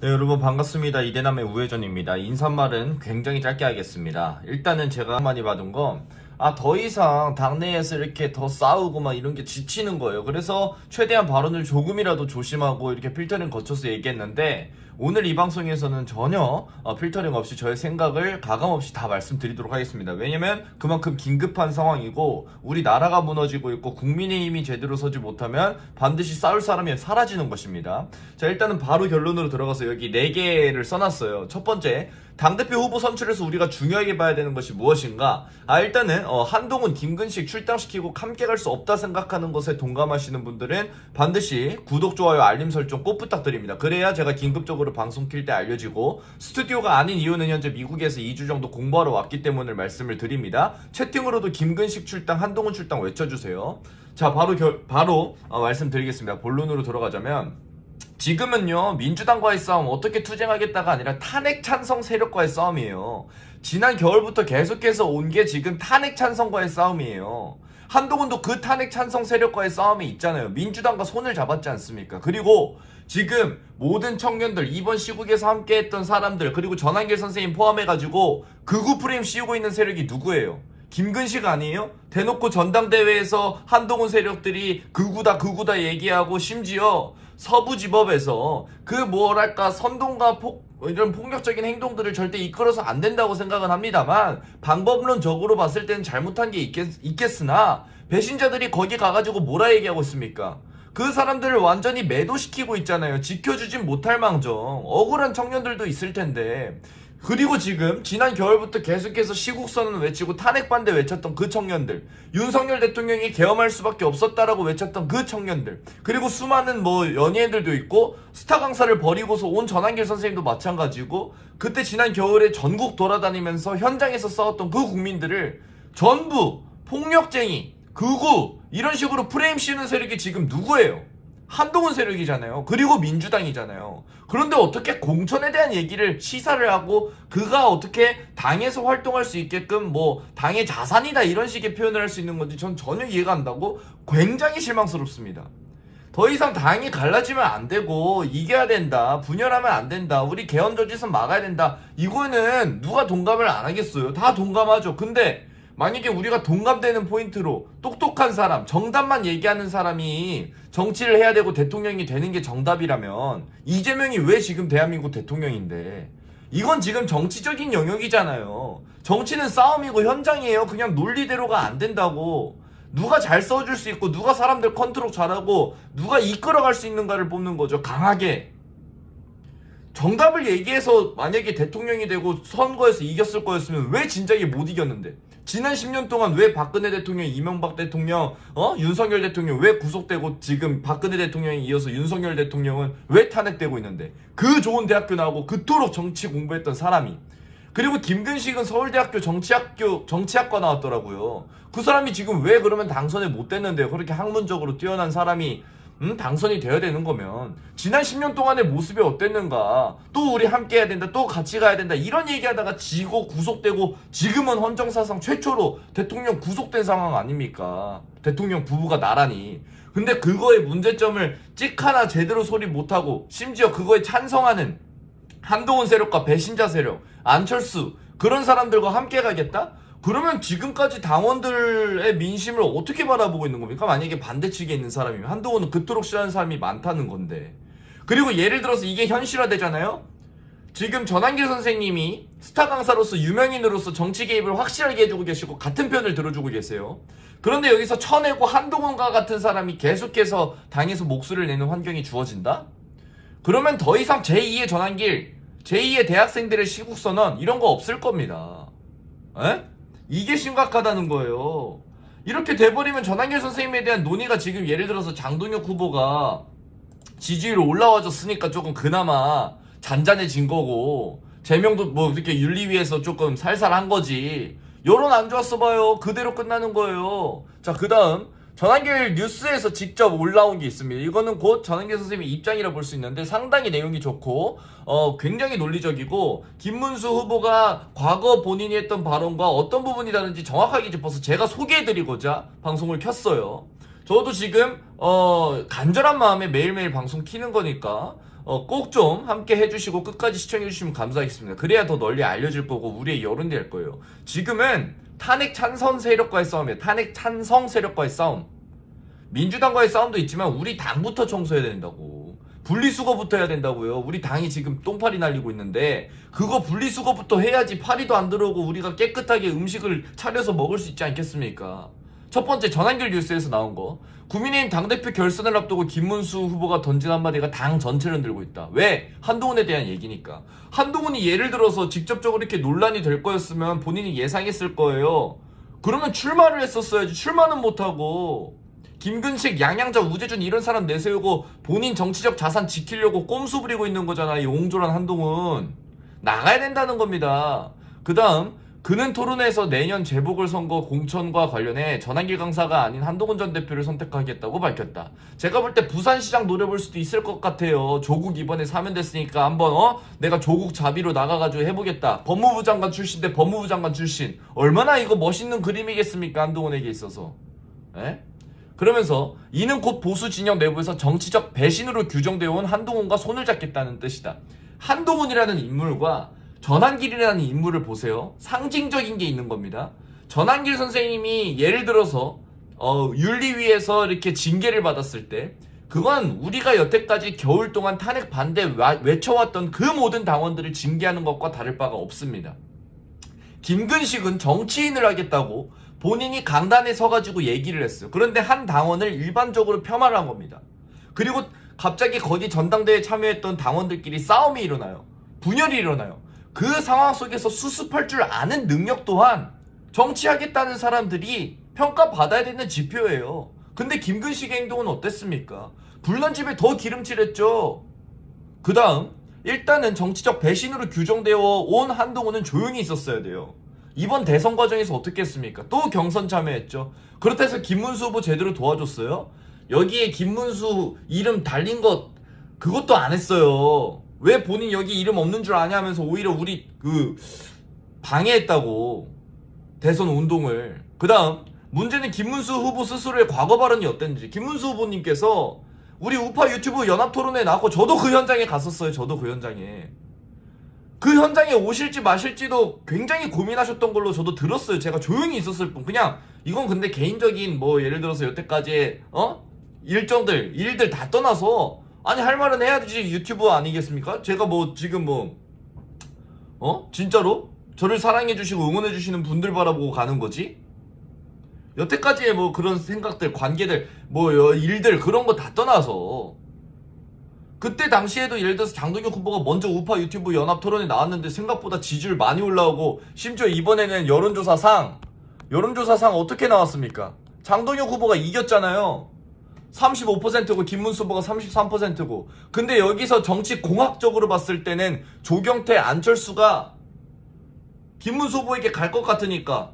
네, 여러분 반갑습니다. 이대남의 우회전입니다. 인사말은 굉장히 짧게 하겠습니다. 일단은 제가 많이 받은 건, 아, 더 이상 당내에서 이렇게 더 싸우고 막 이런 게 지치는 거예요. 그래서 최대한 발언을 조금이라도 조심하고 이렇게 필터링 거쳐서 얘기했는데, 오늘 이 방송에서는 전혀 어, 필터링 없이 저의 생각을 가감 없이 다 말씀드리도록 하겠습니다. 왜냐면 그만큼 긴급한 상황이고 우리 나라가 무너지고 있고 국민의힘이 제대로 서지 못하면 반드시 싸울 사람이 사라지는 것입니다. 자 일단은 바로 결론으로 들어가서 여기 네 개를 써놨어요. 첫 번째 당대표 후보 선출에서 우리가 중요하게 봐야 되는 것이 무엇인가? 아 일단은 어, 한동훈, 김근식 출당시키고 함께 갈 수 없다 생각하는 것에 동감하시는 분들은 반드시 구독, 좋아요, 알림 설정 꼭 부탁드립니다. 그래야 제가 긴급적으로 방송 킬 때 알려지고 스튜디오가 아닌 이유는 현재 미국에서 2주 정도 공부하러 왔기 때문에 말씀을 드립니다. 채팅으로도 김근식 출당, 한동훈 출당 외쳐주세요. 자 바로 결, 바로 어, 말씀드리겠습니다. 본론으로 들어가자면 지금은요 민주당과의 싸움 어떻게 투쟁하겠다가 아니라 탄핵 찬성 세력과의 싸움이에요. 지난 겨울부터 계속해서 온 게 지금 탄핵 찬성과의 싸움이에요. 한동훈도 그 탄핵 찬성 세력과의 싸움이 있잖아요. 민주당과 손을 잡았지 않습니까? 그리고 지금 모든 청년들 이번 시국에서 함께했던 사람들 그리고 전한길 선생님 포함해가지고 극우 프레임 씌우고 있는 세력이 누구예요? 김근식 아니에요? 대놓고 전당대회에서 한동훈 세력들이 극우다 극우다 얘기하고 심지어 서부지법에서 그 뭐랄까 선동과 폭 이런 폭력적인 행동들을 절대 이끌어서 안 된다고 생각은 합니다만 방법론적으로 봤을 때는 잘못한 게 있겠, 있겠 으나 배신자들이 거기 가가지고 뭐라 얘기하고 있습니까? 그 사람들을 완전히 매도시키고 있잖아요. 지켜주진 못할 망정. 억울한 청년들도 있을 텐데. 그리고 지금 지난 겨울부터 계속해서 시국선언 외치고 탄핵 반대 외쳤던 그 청년들 윤석열 대통령이 계엄할 수밖에 없었다라고 외쳤던 그 청년들 그리고 수많은 뭐 연예인들도 있고 스타 강사를 버리고서 온 전한길 선생님도 마찬가지고 그때 지난 겨울에 전국 돌아다니면서 현장에서 싸웠던 그 국민들을 전부 폭력쟁이 극우 이런 식으로 프레임 씌우는 세력이 지금 누구예요? 한동훈 세력이잖아요. 그리고 민주당이잖아요. 그런데 어떻게 공천에 대한 얘기를 시사를 하고 그가 어떻게 당에서 활동할 수 있게끔 뭐 당의 자산이다 이런 식의 표현을 할 수 있는 건지 전 전혀 이해가 안 가고 굉장히 실망스럽습니다. 더 이상 당이 갈라지면 안 되고 이겨야 된다. 분열하면 안 된다. 우리 개헌 저짓은 막아야 된다. 이거는 누가 동감을 안 하겠어요. 다 동감하죠. 근데 만약에 우리가 동감되는 포인트로 똑똑한 사람, 정답만 얘기하는 사람이 정치를 해야 되고 대통령이 되는 게 정답이라면 이재명이 왜 지금 대한민국 대통령인데 이건 지금 정치적인 영역이잖아요. 정치는 싸움이고 현장이에요. 그냥 논리대로가 안 된다고. 누가 잘 써줄 수 있고 누가 사람들 컨트롤 잘하고 누가 이끌어갈 수 있는가를 뽑는 거죠. 강하게. 정답을 얘기해서 만약에 대통령이 되고 선거에서 이겼을 거였으면 왜 진작에 못 이겼는데? 지난 10년 동안 왜 박근혜 대통령, 이명박 대통령, 어? 윤석열 대통령 왜 구속되고 지금 박근혜 대통령에 이어서 윤석열 대통령은 왜 탄핵되고 있는데? 그 좋은 대학교 나오고 그토록 정치 공부했던 사람이. 그리고 김근식은 서울대학교 정치학교, 정치학과 나왔더라고요. 그 사람이 지금 왜 그러면 당선에 못 됐는데요? 그렇게 학문적으로 뛰어난 사람이 음, 당선이 되어야 되는 거면 지난 10년 동안의 모습이 어땠는가? 또 우리 함께 해야 된다 또 같이 가야 된다 이런 얘기하다가 지고 구속되고 지금은 헌정사상 최초로 대통령 구속된 상황 아닙니까? 대통령 부부가 나란히 근데 그거의 문제점을 찍 하나 제대로 소리 못하고 심지어 그거에 찬성하는 한동훈 세력과 배신자 세력 안철수 그런 사람들과 함께 가겠다? 그러면 지금까지 당원들의 민심을 어떻게 바라보고 있는 겁니까? 만약에 반대측에 있는 사람이면 한동훈은 그토록 싫어하는 사람이 많다는 건데 그리고 예를 들어서 이게 현실화되잖아요? 지금 전한길 선생님이 스타 강사로서 유명인으로서 정치 개입을 확실하게 해주고 계시고 같은 편을 들어주고 계세요. 그런데 여기서 쳐내고 한동훈과 같은 사람이 계속해서 당에서 목소리를 내는 환경이 주어진다? 그러면 더 이상 제2의 전환길, 제2의 대학생들의 시국선언 이런 거 없을 겁니다. 에? 이게 심각하다는 거예요. 이렇게 돼버리면 전환길 선생님에 대한 논의가 지금 예를 들어서 장동혁 후보가 지지율 올라와줬으니까 조금 그나마 잔잔해진 거고 제명도 뭐 이렇게 윤리위에서 조금 살살한 거지. 여론 안 좋았어 봐요. 그대로 끝나는 거예요. 자 그 다음 전한길 뉴스에서 직접 올라온 게 있습니다. 이거는 곧 전한길 선생님의 입장이라 볼 수 있는데 상당히 내용이 좋고 어 굉장히 논리적이고 김문수 후보가 과거 본인이 했던 발언과 어떤 부분이 다른지 정확하게 짚어서 제가 소개해드리고자 방송을 켰어요. 저도 지금 어 간절한 마음에 매일매일 방송 키는 거니까 어, 꼭 좀 함께 해주시고 끝까지 시청해주시면 감사하겠습니다. 그래야 더 널리 알려질 거고 우리의 여론이 될 거예요. 지금은 탄핵 찬성 세력과의 싸움이에요. 탄핵 찬성 세력과의 싸움. 민주당과의 싸움도 있지만 우리 당부터 청소해야 된다고. 분리수거부터 해야 된다고요. 우리 당이 지금 똥파리 날리고 있는데 그거 분리수거부터 해야지 파리도 안 들어오고 우리가 깨끗하게 음식을 차려서 먹을 수 있지 않겠습니까? 첫 번째 전환길 뉴스에서 나온 거 국민의힘 당대표 결선을 앞두고 김문수 후보가 던진 한마디가 당 전체를 흔들고 있다. 왜? 한동훈에 대한 얘기니까. 한동훈이 예를 들어서 직접적으로 이렇게 논란이 될 거였으면 본인이 예상했을 거예요. 그러면 출마를 했었어야지. 출마는 못하고. 김근식, 양양자, 우재준 이런 사람 내세우고 본인 정치적 자산 지키려고 꼼수 부리고 있는 거잖아. 이 옹졸한 한동훈. 나가야 된다는 겁니다. 그 다음, 그는 토론회에서 내년 재보궐선거 공천과 관련해 전환길 강사가 아닌 한동훈 전 대표를 선택하겠다고 밝혔다. 제가 볼 때 부산시장 노려볼 수도 있을 것 같아요. 조국 이번에 사면됐으니까 한번 어 내가 조국 자비로 나가가지고 해보겠다. 법무부 장관 출신인데 법무부 장관 출신 얼마나 이거 멋있는 그림이겠습니까 한동훈에게 있어서. 에? 그러면서 이는 곧 보수 진영 내부에서 정치적 배신으로 규정되어 온 한동훈과 손을 잡겠다는 뜻이다. 한동훈이라는 인물과 전환길이라는 인물을 보세요. 상징적인 게 있는 겁니다. 전환길 선생님이 예를 들어서 어, 윤리위에서 이렇게 징계를 받았을 때 그건 우리가 여태까지 겨울 동안 탄핵 반대 와- 외쳐왔던 그 모든 당원들을 징계하는 것과 다를 바가 없습니다. 김근식은 정치인을 하겠다고 본인이 강단에 서가지고 얘기를 했어요. 그런데 한 당원을 일반적으로 폄하를 한 겁니다. 그리고 갑자기 거기 전당대회에 참여했던 당원들끼리 싸움이 일어나요. 분열이 일어나요. 그 상황 속에서 수습할 줄 아는 능력 또한 정치하겠다는 사람들이 평가받아야 되는 지표예요. 근데 김근식의 행동은 어땠습니까? 불난 집에 더 기름칠했죠. 그 다음 일단은 정치적 배신으로 규정되어 온 한동훈은 조용히 있었어야 돼요. 이번 대선 과정에서 어떻게 했습니까? 또 경선 참여했죠. 그렇다 해서 김문수 후보 제대로 도와줬어요? 여기에 김문수 이름 달린 것 그것도 안 했어요. 왜 본인 여기 이름 없는 줄 아냐 하면서 오히려 우리 그 방해했다고 대선 운동을. 그 다음 문제는 김문수 후보 스스로의 과거 발언이 어땠는지. 김문수 후보님께서 우리 우파 유튜브 연합 토론회 나왔고 저도 그 현장에 갔었어요. 저도 그 현장에. 그 현장에 오실지 마실지도 굉장히 고민하셨던 걸로 저도 들었어요. 제가 조용히 있었을 뿐. 그냥 이건 근데 개인적인 뭐 예를 들어서 여태까지의 어 일정들 일들 다 떠나서 아니 할 말은 해야지 유튜브 아니겠습니까? 제가 뭐 지금 뭐 어? 진짜로 저를 사랑해 주시고 응원해 주시는 분들 바라보고 가는 거지? 여태까지의 뭐 그런 생각들, 관계들, 뭐 여- 일들 그런 거 다 떠나서 그때 당시에도 예를 들어서 장동혁 후보가 먼저 우파 유튜브 연합 토론에 나왔는데 생각보다 지지율 많이 올라오고 심지어 이번에는 여론조사상 여론조사상 어떻게 나왔습니까? 장동혁 후보가 이겼잖아요. 35%고 김문수 후보가 33%고 근데 여기서 정치 공학적으로 봤을 때는 조경태 안철수가 김문수 후보에게 갈 것 같으니까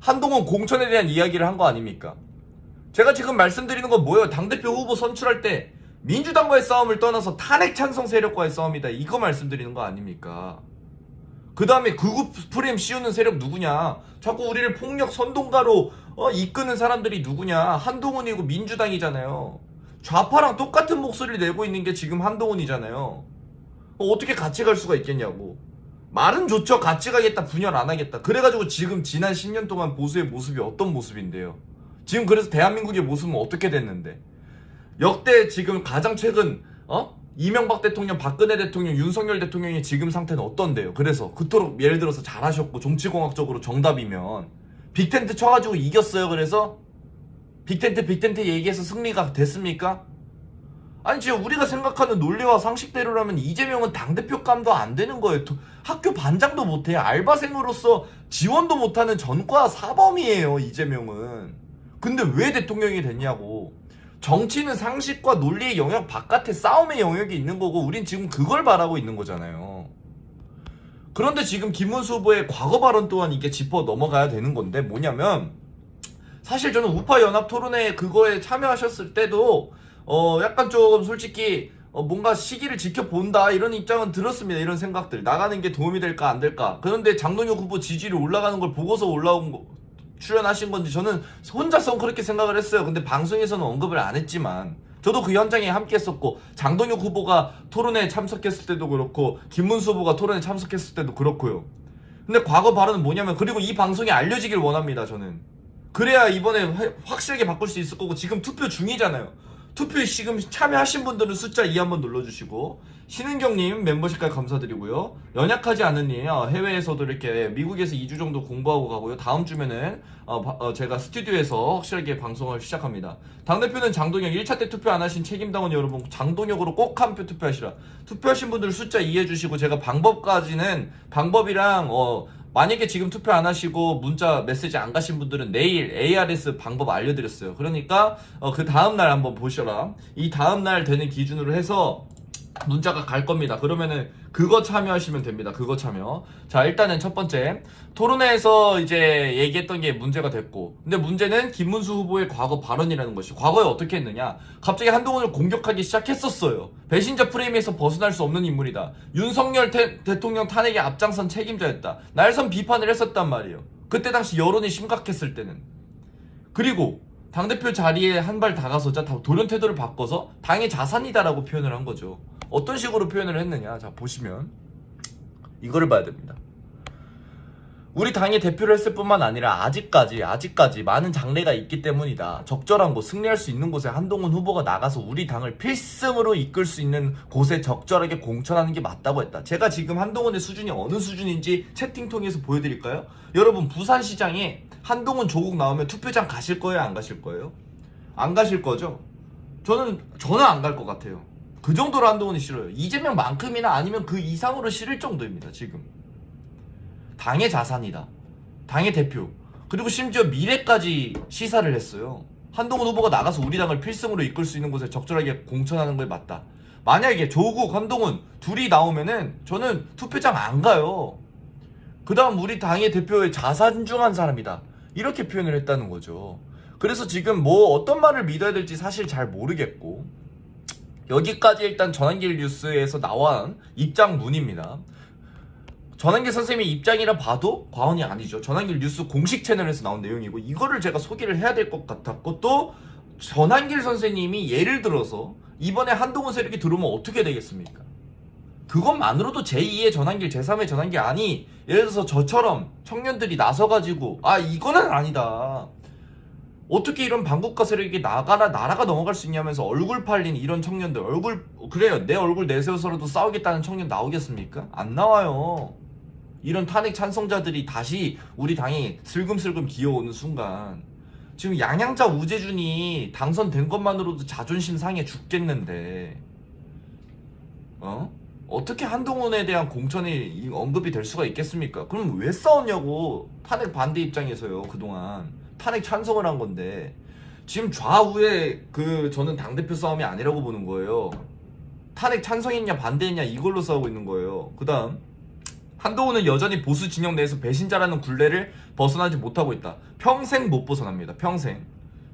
한동훈 공천에 대한 이야기를 한 거 아닙니까? 제가 지금 말씀드리는 건 뭐예요? 당대표 후보 선출할 때 민주당과의 싸움을 떠나서 탄핵 찬성 세력과의 싸움이다. 이거 말씀드리는 거 아닙니까? 그 다음에 극우 프레임 씌우는 세력 누구냐? 자꾸 우리를 폭력 선동가로 어, 이끄는 사람들이 누구냐? 한동훈이고 민주당이잖아요. 좌파랑 똑같은 목소리를 내고 있는 게 지금 한동훈이잖아요. 어, 어떻게 같이 갈 수가 있겠냐고. 말은 좋죠. 같이 가겠다. 분열 안 하겠다. 그래가지고 지금 지난 10년 동안 보수의 모습이 어떤 모습인데요? 지금 그래서 대한민국의 모습은 어떻게 됐는데? 역대 지금 가장 최근 어? 이명박 대통령, 박근혜 대통령, 윤석열 대통령의 지금 상태는 어떤데요? 그래서 그토록 예를 들어서 잘하셨고 정치공학적으로 정답이면 빅텐트 쳐가지고 이겼어요. 그래서 빅텐트 빅텐트 얘기해서 승리가 됐습니까? 아니 지금 우리가 생각하는 논리와 상식대로라면 이재명은 당대표감도 안 되는 거예요. 도- 학교 반장도 못해. 알바생으로서 지원도 못하는 전과 사범이에요. 이재명은. 근데 왜 대통령이 됐냐고. 정치는 상식과 논리의 영역 바깥에 싸움의 영역이 있는 거고 우린 지금 그걸 바라고 있는 거잖아요. 그런데 지금 김문수 후보의 과거 발언 또한 이게 짚어 넘어가야 되는 건데 뭐냐면 사실 저는 우파 연합 토론회 그거에 참여하셨을 때도 어 약간 좀 솔직히 어 뭔가 시기를 지켜본다 이런 입장은 들었습니다. 이런 생각들. 나가는 게 도움이 될까 안 될까. 그런데 장동혁 후보 지지율이 올라가는 걸 보고서 올라온 거 출연하신 건지 저는 혼자서 그렇게 생각을 했어요. 근데 방송에서는 언급을 안 했지만 저도 그 현장에 함께 했었고 장동혁 후보가 토론회에 참석했을 때도 그렇고 김문수 후보가 토론회에 참석했을 때도 그렇고요. 근데 과거 발언은 뭐냐면 그리고 이 방송이 알려지길 원합니다. 저는 그래야 이번에 화- 확실하게 바꿀 수 있을 거고 지금 투표 중이잖아요. 투표에 지금 참여하신 분들은 숫자 2 한번 눌러주시고 신은경님 멤버십까지 감사드리고요. 연약하지 어, 해외에서도 이렇게 미국에서 2주 정도 공부하고 가고요. 다음 주면은 어, 바- 어, 제가 스튜디오에서 확실하게 방송을 시작합니다. 당대표는 장동혁 1차 때 투표 안 하신 책임당원 여러분 장동혁으로 꼭 한 표 투표하시라. 투표하신 분들 숫자 이해해 주시고 제가 방법까지는 방법이랑 어, 만약에 지금 투표 안 하시고 문자 메시지 안 가신 분들은 내일 ARS 방법 알려드렸어요. 그러니까 어, 그 다음 날 한번 보셔라. 이 다음 날 되는 기준으로 해서 문자가 갈 겁니다. 그러면은 그거 참여하시면 됩니다. 그거 참여. 자, 일단은 첫 번째. 토론회에서 이제 얘기했던 게 문제가 됐고. 근데 문제는 김문수 후보의 과거 발언이라는 것이 과거에 어떻게 했느냐. 갑자기 한동훈을 공격하기 시작했었어요. 배신자 프레임에서 벗어날 수 없는 인물이다. 윤석열 태- 대통령 탄핵의 앞장선 책임자였다. 날선 비판을 했었단 말이에요. 그때 당시 여론이 심각했을 때는. 그리고 당대표 자리에 한 발 다가서자 다 돌연 태도를 바꿔서 당의 자산이다라고 표현을 한 거죠. 어떤 식으로 표현을 했느냐. 자, 보시면 이거를 봐야 됩니다. 우리 당의 대표를 했을 뿐만 아니라 아직까지 아직까지 많은 장래가 있기 때문이다. 적절한 곳 승리할 수 있는 곳에 한동훈 후보가 나가서 우리 당을 필승으로 이끌 수 있는 곳에 적절하게 공천하는 게 맞다고 했다. 제가 지금 한동훈의 수준이 어느 수준인지 채팅 통해서 보여드릴까요? 여러분 부산시장에 한동훈 조국 나오면 투표장 가실 거예요? 안 가실 거예요? 안 가실 거죠? 저는 저는 안 갈 것 같아요. 그 정도로 한동훈이 싫어요. 이재명만큼이나 아니면 그 이상으로 싫을 정도입니다. 지금. 당의 자산이다. 당의 대표. 그리고 심지어 미래까지 시사를 했어요. 한동훈 후보가 나가서 우리 당을 필승으로 이끌 수 있는 곳에 적절하게 공천하는 걸 맞다. 만약에 조국, 한동훈 둘이 나오면은 저는 투표장 안 가요. 그 다음 우리 당의 대표의 자산 중 한 사람이다. 이렇게 표현을 했다는 거죠. 그래서 지금 뭐 어떤 말을 믿어야 될지 사실 잘 모르겠고 여기까지 일단 전환길 뉴스에서 나온 입장문입니다. 전환길 선생님의 입장이라 봐도 과언이 아니죠. 전환길 뉴스 공식 채널에서 나온 내용이고 이거를 제가 소개를 해야 될 것 같았고 또 전환길 선생님이 예를 들어서 이번에 한동훈 세력이 들어오면 어떻게 되겠습니까? 그것만으로도 제2의 전환길, 제3의 전환길 아니 예를 들어서 저처럼 청년들이 나서가지고 아 이거는 아니다. 어떻게 이런 반국가 세력이 나가라 나라가 넘어갈 수 있냐면서 얼굴 팔린 이런 청년들 얼굴 그래요 내 얼굴 내세워서라도 싸우겠다는 청년 나오겠습니까? 안 나와요. 이런 탄핵 찬성자들이 다시 우리 당에 슬금슬금 기어오는 순간 지금 양양자 우재준이 당선된 것만으로도 자존심 상해 죽겠는데 어? 어떻게 한동훈에 대한 공천이 언급이 될 수가 있겠습니까? 그럼 왜 싸웠냐고 탄핵 반대 입장에서요 그동안 탄핵 찬성을 한 건데 지금 좌우에 그 저는 당대표 싸움이 아니라고 보는 거예요 탄핵 찬성했냐 반대했냐 이걸로 싸우고 있는 거예요 그 다음 한동훈은 여전히 보수 진영 내에서 배신자라는 굴레를 벗어나지 못하고 있다. 평생 못 벗어납니다. 평생.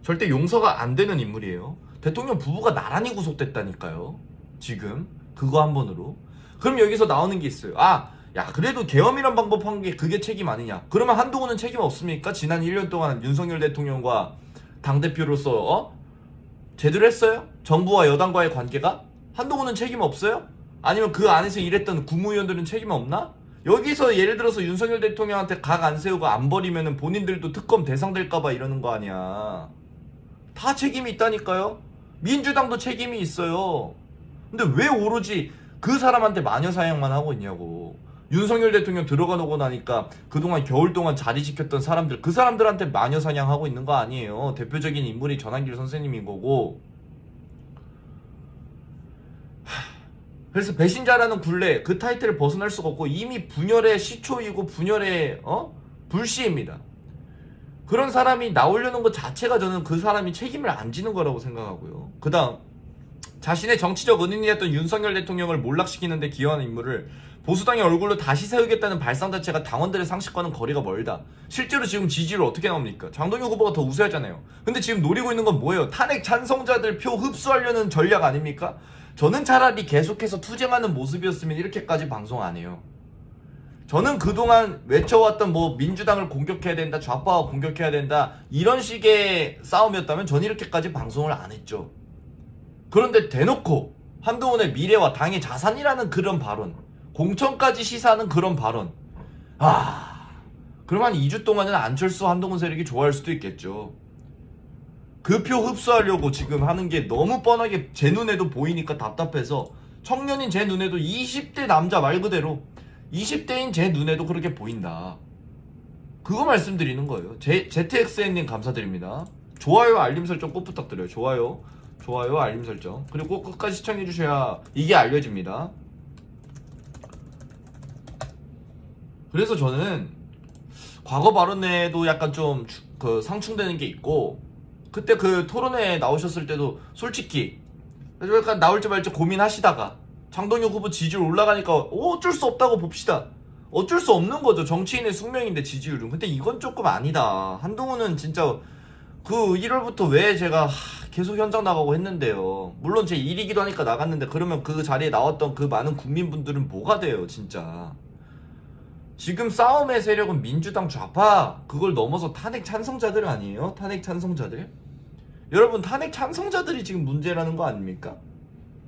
절대 용서가 안 되는 인물이에요. 대통령 부부가 나란히 구속됐다니까요. 지금 그거 한 번으로. 그럼 여기서 나오는 게 있어요. 아, 야 그래도 계엄이란 방법 한 게 그게 책임 아니냐? 그러면 한동훈은 책임 없습니까? 지난 1년 동안 윤석열 대통령과 당 대표로서 어? 제대로 했어요? 정부와 여당과의 관계가? 한동훈은 책임 없어요? 아니면 그 안에서 일했던 국무위원들은 책임 없나? 여기서 예를 들어서 윤석열 대통령한테 각 안 세우고 안 버리면은 본인들도 특검 대상 될까봐 이러는 거 아니야. 다 책임이 있다니까요? 민주당도 책임이 있어요. 근데 왜 오로지 그 사람한테 마녀 사냥만 하고 있냐고. 윤석열 대통령 들어가 놓고 나니까 그동안 겨울 동안 자리 지켰던 사람들, 그 사람들한테 마녀 사냥하고 있는 거 아니에요. 대표적인 인물이 전한길 선생님인 거고. 그래서 배신자라는 굴레 그 타이틀을 벗어날 수가 없고 이미 분열의 시초이고 분열의 어 불씨입니다. 그런 사람이 나오려는 것 자체가 저는 그 사람이 책임을 안 지는 거라고 생각하고요. 그다음 자신의 정치적 은인이었던 윤석열 대통령을 몰락시키는데 기여한 인물을 보수당의 얼굴로 다시 세우겠다는 발상 자체가 당원들의 상식과는 거리가 멀다. 실제로 지금 지지율 어떻게 나옵니까? 장동혁 후보가 더 우세하잖아요. 근데 지금 노리고 있는 건 뭐예요? 탄핵 찬성자들 표 흡수하려는 전략 아닙니까? 저는 차라리 계속해서 투쟁하는 모습이었으면 이렇게까지 방송 안 해요. 저는 그동안 외쳐왔던 뭐 민주당을 공격해야 된다, 좌파와 공격해야 된다 이런 식의 싸움이었다면 전 이렇게까지 방송을 안 했죠. 그런데 대놓고 한동훈의 미래와 당의 자산이라는 그런 발언, 공천까지 시사하는 그런 발언. 아, 그럼 한 2주 동안은 안철수 한동훈 세력이 좋아할 수도 있겠죠. 그 표 흡수하려고 지금 하는 게 너무 뻔하게 제 눈에도 보이니까 답답해서 청년인 제 눈에도 20대 남자 말 그대로 20대인 제 눈에도 그렇게 보인다. 그거 말씀드리는 거예요. 제, ZXN님 감사드립니다. 좋아요, 알림 설정 꼭 부탁드려요. 좋아요, 좋아요, 알림 설정. 그리고 꼭 끝까지 시청해주셔야 이게 알려집니다. 그래서 저는 과거 발언에도 약간 좀 그 상충되는 게 있고 그때 그 토론회 나오셨을 때도 솔직히 약간 나올지 말지 고민하시다가 장동혁 후보 지지율 올라가니까 어, 어쩔 수 없다고 봅시다. 어쩔 수 없는 거죠. 정치인의 숙명인데 지지율은. 근데 이건 조금 아니다. 한동훈은 진짜 그 1월부터 왜 제가 하, 계속 현장 나가고 했는데요. 물론 제 일이기도 하니까 나갔는데 그러면 그 자리에 나왔던 그 많은 국민분들은 뭐가 돼요, 진짜. 지금 싸움의 세력은 민주당 좌파 그걸 넘어서 탄핵 찬성자들 아니에요? 탄핵 찬성자들? 여러분 탄핵 찬성자들이 지금 문제라는 거 아닙니까?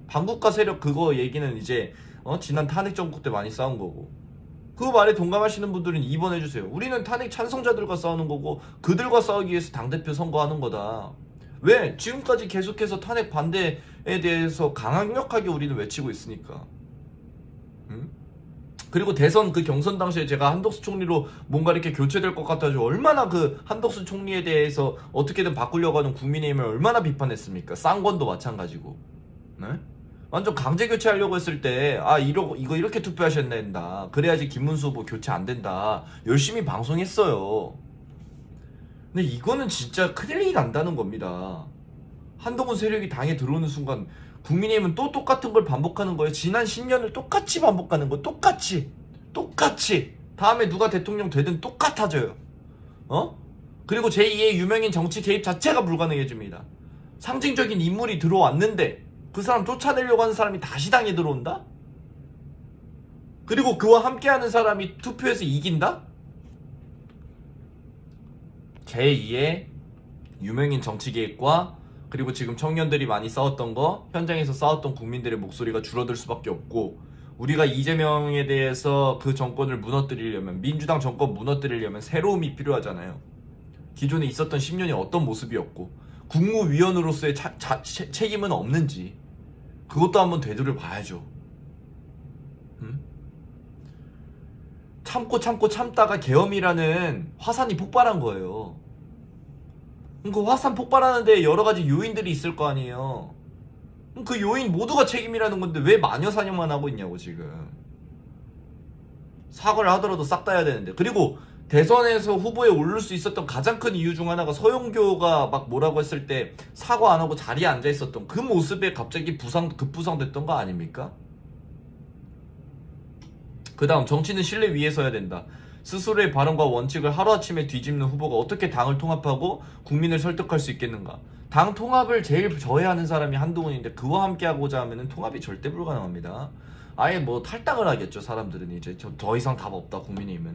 반국가 세력 그거 얘기는 이제 어, 지난 탄핵 정국 때 많이 싸운 거고 그 말에 동감하시는 분들은 2번 해주세요. 우리는 탄핵 찬성자들과 싸우는 거고 그들과 싸우기 위해서 당대표 선거하는 거다. 왜? 지금까지 계속해서 탄핵 반대에 대해서 강력하게 우리는 외치고 있으니까. 응? 그리고 대선 그 경선 당시에 제가 한덕수 총리로 뭔가 이렇게 교체될 것 같아서 얼마나 그 한덕수 총리에 대해서 어떻게든 바꾸려고 하는 국민의힘을 얼마나 비판했습니까? 쌍권도 마찬가지고. 네? 완전 강제 교체하려고 했을 때, 아, 이러, 이거 이렇게 투표하셔야 된다. 그래야지 김문수 후보 교체 안 된다. 열심히 방송했어요. 근데 이거는 진짜 큰일이 난다는 겁니다. 한동훈 세력이 당에 들어오는 순간 국민의힘은 또 똑같은 걸 반복하는 거예요. 지난 10년을 똑같이 반복하는 거. 똑같이. 똑같이. 다음에 누가 대통령 되든 똑같아져요. 어? 그리고 제2의 유명인 정치 개입 자체가 불가능해집니다. 상징적인 인물이 들어왔는데 그 사람 쫓아내려고 하는 사람이 다시 당에 들어온다? 그리고 그와 함께하는 사람이 투표에서 이긴다? 제2의 유명인 정치 개입과 그리고 지금 청년들이 많이 싸웠던 거 현장에서 싸웠던 국민들의 목소리가 줄어들 수밖에 없고 우리가 이재명에 대해서 그 정권을 무너뜨리려면 민주당 정권 무너뜨리려면 새로움이 필요하잖아요. 기존에 있었던 10년이 어떤 모습이었고 국무위원으로서의 차- 자- 채- 책임은 없는지 그것도 한번 되돌려 봐야죠. 음? 참고 참고 참다가 계엄이라는 화산이 폭발한 거예요. 그 화산 폭발하는데 여러 가지 요인들이 있을 거 아니에요. 그 요인 모두가 책임이라는 건데 왜 마녀 사냥만 하고 있냐고 지금. 사과를 하더라도 싹 다 해야 되는데. 그리고 대선에서 후보에 오를 수 있었던 가장 큰 이유 중 하나가 서영교가 막 뭐라고 했을 때 사과 안 하고 자리에 앉아 있었던 그 모습에 갑자기 부상 급부상 됐던 거 아닙니까? 그 다음 정치는 신뢰 위에 서야 된다. 스스로의 발언과 원칙을 하루아침에 뒤집는 후보가 어떻게 당을 통합하고 국민을 설득할 수 있겠는가? 당 통합을 제일 저해하는 사람이 한동훈인데 그와 함께 하고자 하면 통합이 절대 불가능합니다. 아예 뭐 탈당을 하겠죠 사람들은 이제 저- 더 이상 답 없다 국민의힘은.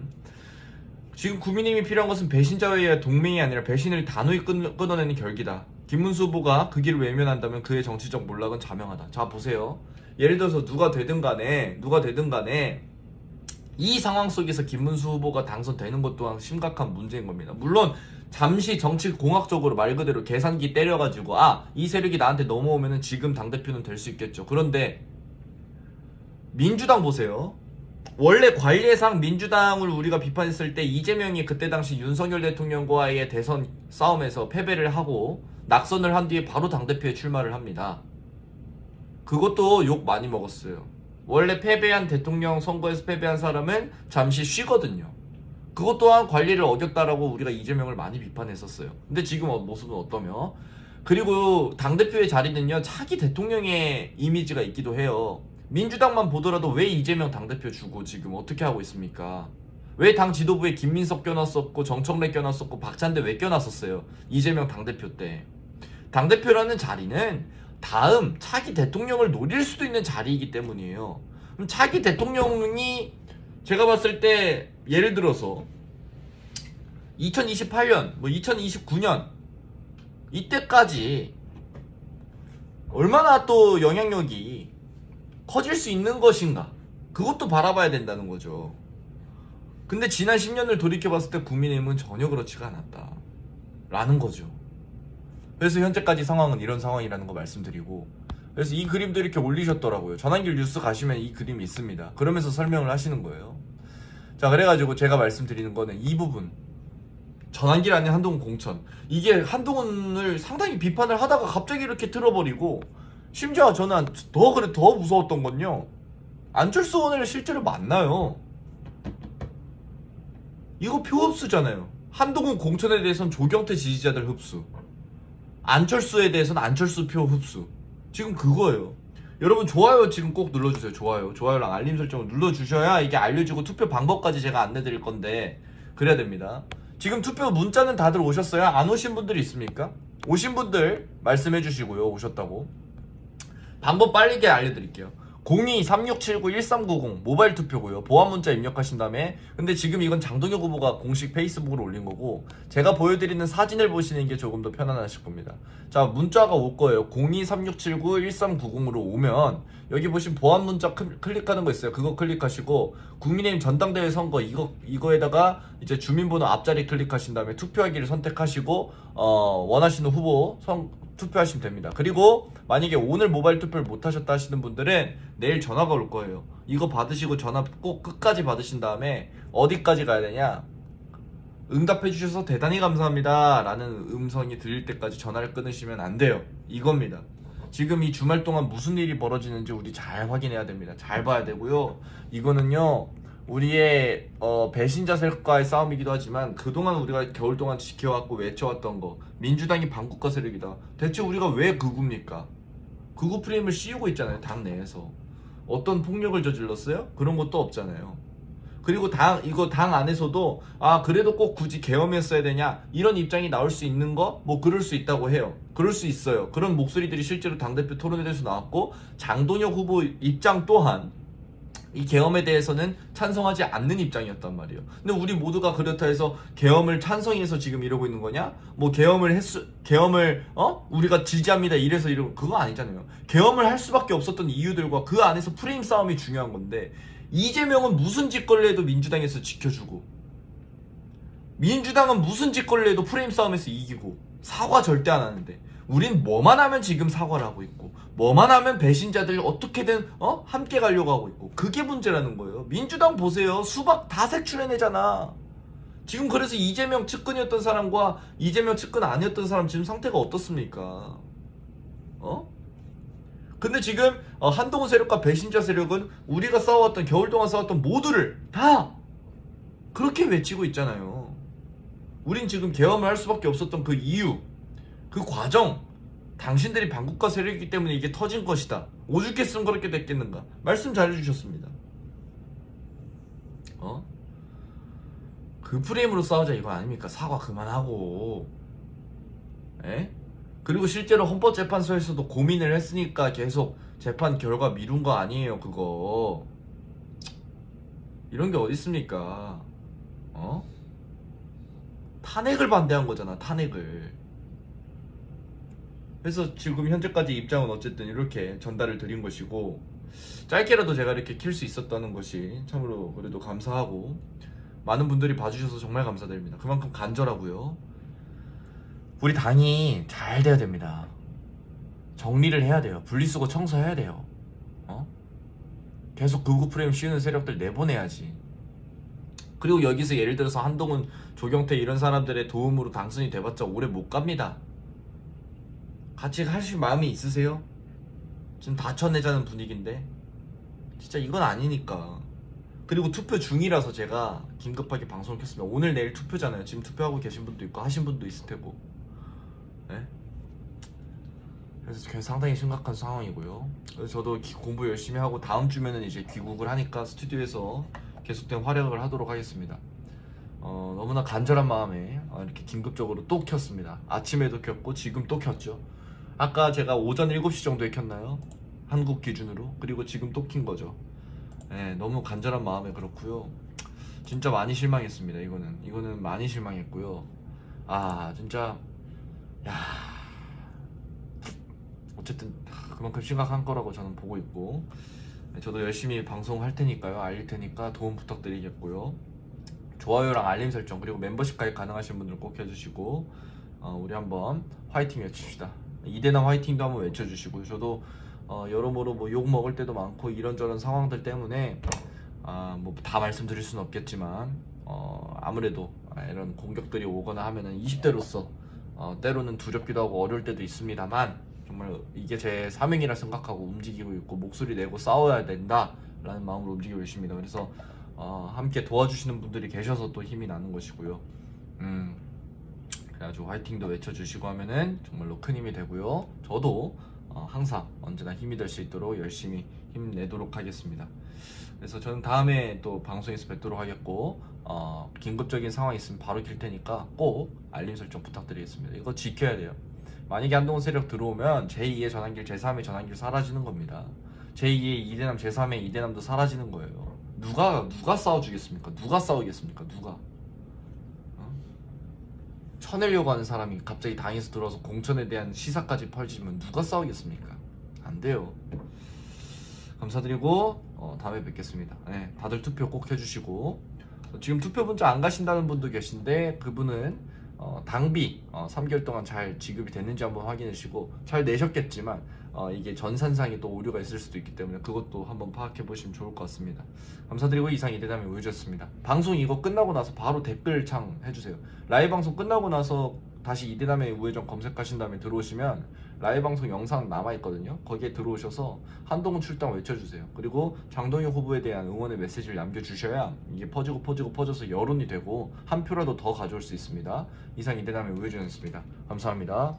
지금 국민의힘이 필요한 것은 배신자와의 동맹이 아니라 배신을 단호히 끊, 끊어내는 결기다. 김문수 후보가 그 길을 외면한다면 그의 정치적 몰락은 자명하다. 자 보세요. 예를 들어서 누가 되든 간에 누가 되든 간에 이 상황 속에서 김문수 후보가 당선되는 것 또한 심각한 문제인 겁니다. 물론 잠시 정치 공학적으로 말 그대로 계산기 때려가지고 아 이 세력이 나한테 넘어오면은 지금 당 대표는 될 수 있겠죠. 그런데 민주당 보세요. 원래 관례상 민주당을 우리가 비판했을 때 이재명이 그때 당시 윤석열 대통령과의 대선 싸움에서 패배를 하고 낙선을 한 뒤에 바로 당대표에 출마를 합니다. 그것도 욕 많이 먹었어요. 원래 패배한 대통령 선거에서 패배한 사람은 잠시 쉬거든요. 그것 또한 관리를 어겼다라고 우리가 이재명을 많이 비판했었어요. 근데 지금 어- 모습은 어떠며? 그리고 당대표의 자리는요, 차기 대통령의 이미지가 있기도 해요. 민주당만 보더라도 왜 이재명 당대표 주고 지금 어떻게 하고 있습니까? 왜 당 지도부에 김민석 껴놨었고 정청래 껴놨었고 박찬대 왜 껴놨었어요? 이재명 당대표 때. 당대표라는 자리는 다음 차기 대통령을 노릴 수도 있는 자리이기 때문이에요. 그럼 차기 대통령이 제가 봤을 때 예를 들어서 2028년, 뭐 2029년 이때까지 얼마나 또 영향력이 커질 수 있는 것인가 그것도 바라봐야 된다는 거죠. 근데 지난 10년을 돌이켜봤을 때 국민의힘은 전혀 그렇지가 않았다. 라는 거죠. 그래서 현재까지 상황은 이런 상황이라는 거 말씀드리고 그래서 이 그림도 이렇게 올리셨더라고요. 전환길 뉴스 가시면 이 그림이 있습니다. 그러면서 설명을 하시는 거예요. 자 그래가지고 제가 말씀드리는 거는 이 부분 전환길 아닌 한동훈 공천 이게 한동훈을 상당히 비판을 하다가 갑자기 이렇게 틀어버리고 심지어 저는 더 그래 더 무서웠던 건요 안철수 의원을 실제로 만나요 이거 표 흡수잖아요 한동훈 공천에 대해서는 조경태 지지자들 흡수 안철수에 대해서는 안철수 표 흡수. 지금 그거예요. 여러분 좋아요 지금 꼭 눌러주세요. 좋아요. 좋아요랑 알림 설정을 눌러주셔야 이게 알려지고 투표 방법까지 제가 안내드릴 건데 그래야 됩니다. 지금 투표 문자는 다들 오셨어요? 안 오신 분들이 있습니까? 오신 분들 말씀해 주시고요. 오셨다고. 방법 빠르게 알려드릴게요 02-3679-1390 모바일 투표고요. 보안 문자 입력하신 다음에. 근데 지금 이건 장동혁 후보가 공식 페이스북으로 올린 거고 제가 보여드리는 사진을 보시는 게 조금 더 편안하실 겁니다. 자 문자가 올 거예요. 02-3679-1390으로 오면 여기 보신 보안 문자 클- 클릭하는 거 있어요. 그거 클릭하시고 국민의힘 전당대회 선거 이거 이거에다가 이제 주민번호 앞자리 클릭하신 다음에 투표하기를 선택하시고 어 원하시는 후보 선 투표하시면 됩니다. 그리고 만약에 오늘 모바일 투표를 못 하셨다 하시는 분들은 내일 전화가 올 거예요. 이거 받으시고 전화 꼭 끝까지 받으신 다음에 어디까지 가야 되냐? 응답해 주셔서 대단히 감사합니다. 라는 음성이 들릴 때까지 전화를 끊으시면 안 돼요. 이겁니다. 지금 이 주말 동안 무슨 일이 벌어지는지 우리 잘 확인해야 됩니다. 잘 봐야 되고요. 이거는요. 우리의 어, 배신자 세력과의 싸움이기도 하지만 그동안 우리가 겨울 동안 지켜왔고 외쳐왔던 거 민주당이 반국가 세력이다. 대체 우리가 왜 극우입니까? 극우 프레임을 씌우고 있잖아요. 당 내에서. 어떤 폭력을 저질렀어요? 그런 것도 없잖아요. 그리고 당 이거 당 안에서도 아 그래도 꼭 굳이 계엄했어야 되냐 이런 입장이 나올 수 있는 거 뭐 그럴 수 있다고 해요. 그럴 수 있어요. 그런 목소리들이 실제로 당 대표 토론회에서 나왔고 장동혁 후보 입장 또한 이 계엄에 대해서는 찬성하지 않는 입장이었단 말이에요. 근데 우리 모두가 그렇다 해서 계엄을 찬성해서 지금 이러고 있는 거냐? 뭐 계엄을 했수 계엄을 어 우리가 지지합니다 이래서 이러고 그거 아니잖아요. 계엄을 할 수밖에 없었던 이유들과 그 안에서 프레임 싸움이 중요한 건데 이재명은 무슨 짓거리 해도 민주당에서 지켜주고 민주당은 무슨 짓거리 해도 프레임 싸움에서 이기고 사과 절대 안 하는데 우린 뭐만 하면 지금 사과를 하고 있고 뭐만 하면 배신자들 어떻게든 어 함께 가려고 하고 있고 그게 문제라는 거예요. 민주당 보세요. 수박 다 색출해내잖아. 지금 그래서 이재명 측근이었던 사람과 이재명 측근 아니었던 사람 지금 상태가 어떻습니까? 어? 근데 지금 어, 한동훈 세력과 배신자 세력은 우리가 싸워왔던 겨울 동안 싸웠던 모두를 다 그렇게 외치고 있잖아요. 우린 지금 계엄을 할 수밖에 없었던 그 이유, 그 과정, 당신들이 반국가 세력이기 때문에 이게 터진 것이다. 쓴 그렇게 됐겠는가? 말씀 잘해주셨습니다. 어? 그 프레임으로 싸우자 이거 아닙니까? 사과 그만하고. 에? 그리고 실제로 헌법재판소에서도 고민을 했으니까 계속 재판 결과 미룬 거 아니에요, 그거. 이런 게 어디 있습니까? 어? 탄핵을 반대한 거잖아, 탄핵을. 그래서 지금 현재까지 입장은 어쨌든 이렇게 전달을 드린 것이고 짧게라도 제가 이렇게 킬 수 있었다는 것이 참으로 그래도 감사하고 많은 분들이 봐주셔서 정말 감사드립니다. 그만큼 간절하고요. 우리 당이 잘 돼야 됩니다. 정리를 해야 돼요. 분리수거 청소해야 돼요. 어? 계속 극우 프레임 씌우는 세력들 내보내야지. 그리고 여기서 예를 들어서 한동훈, 조경태 이런 사람들의 도움으로 당선이 돼봤자 오래 못 갑니다. 같이 하실 마음이 있으세요? 지금 다 쳐내자는 분위기인데 진짜 이건 아니니까 그리고 투표 중이라서 제가 긴급하게 방송을 켰습니다 오늘 내일 투표잖아요 지금 투표하고 계신 분도 있고 하신 분도 있을 테고 네? 그래서 상당히 심각한 상황이고요 그래서 저도 기- 공부 열심히 하고 다음 주면은 이제 귀국을 하니까 스튜디오에서 계속된 활약을 하도록 하겠습니다 어, 너무나 간절한 마음에 어, 이렇게 긴급적으로 또 켰습니다. 아침에도 켰고 지금 또 켰죠. 아까 제가 오전 7시 정도에 켰나요? 한국 기준으로. 그리고 지금 또 킨 거죠. 네, 너무 간절한 마음에 그렇고요. 진짜 많이 실망했습니다. 이거는 이거는 많이 실망했고요. 아 진짜 야 어쨌든 하, 그만큼 심각한 거라고 저는 보고 있고 네, 저도 열심히 방송할 테니까요 알릴 테니까 도움 부탁드리겠고요 좋아요랑 알림 설정 그리고 멤버십 가입 가능하신 분들 꼭 해주시고 어, 우리 한번 화이팅 외칩시다 이대남 화이팅도 한번 외쳐주시고요 저도 어, 여러모로 뭐 욕 먹을 때도 많고 이런저런 상황들 때문에 아, 뭐 다 말씀드릴 수는 없겠지만 어, 아무래도 아, 이런 공격들이 오거나 하면은 20대로서 어, 때로는 두렵기도 하고 어려울 때도 있습니다만 정말 이게 제 사명이라 생각하고 움직이고 있고 목소리 내고 싸워야 된다라는 마음으로 움직이고 있습니다. 그래서 어, 함께 도와주시는 분들이 계셔서 또 힘이 나는 것이고요. 음, 그래가지고 화이팅도 외쳐주시고 하면은 정말로 큰 힘이 되고요. 저도 어, 항상 언제나 힘이 될 수 있도록 열심히 힘내도록 하겠습니다. 그래서 저는 다음에 또 방송에서 뵙도록 하겠고 어, 긴급적인 상황이 있으면 바로 킬 테니까 꼭 알림 설정 부탁드리겠습니다. 이거 지켜야 돼요. 만약에 한동훈 세력 들어오면 제2의 전환길, 제3의 전환길 사라지는 겁니다. 제2의 이대남, 제3의 이대남도 사라지는 거예요. 누가 누가 싸워주겠습니까? 누가 싸우겠습니까? 누가? 어? 쳐내려고 하는 사람이 갑자기 당에서 들어서 공천에 대한 시사까지 펼치면 누가 싸우겠습니까? 안 돼요. 감사드리고 어, 다음에 뵙겠습니다. 네, 다들 투표 꼭 해주시고 지금 투표 문자 안 가신다는 분도 계신데 그분은 어, 당비 어, 3개월 동안 잘 지급이 됐는지 한번 확인해 주시고 잘 내셨겠지만 어, 이게 전산상에 또 오류가 있을 수도 있기 때문에 그것도 한번 파악해 보시면 좋을 것 같습니다. 감사드리고 이상 이대담의 우유였습니다. 방송 이거 끝나고 나서 바로 댓글창 해주세요. 라이브 방송 끝나고 나서 다시 이대담의 우회전 검색하신 다음에 들어오시면 라이브 방송 영상 남아 있거든요. 거기에 들어오셔서 한동훈 출당 외쳐주세요. 그리고 장동혁 후보에 대한 응원의 메시지를 남겨주셔야 이게 퍼지고 퍼지고 퍼져서 여론이 되고 한 표라도 더 가져올 수 있습니다. 이상 이대담의 우회전이었습니다. 감사합니다.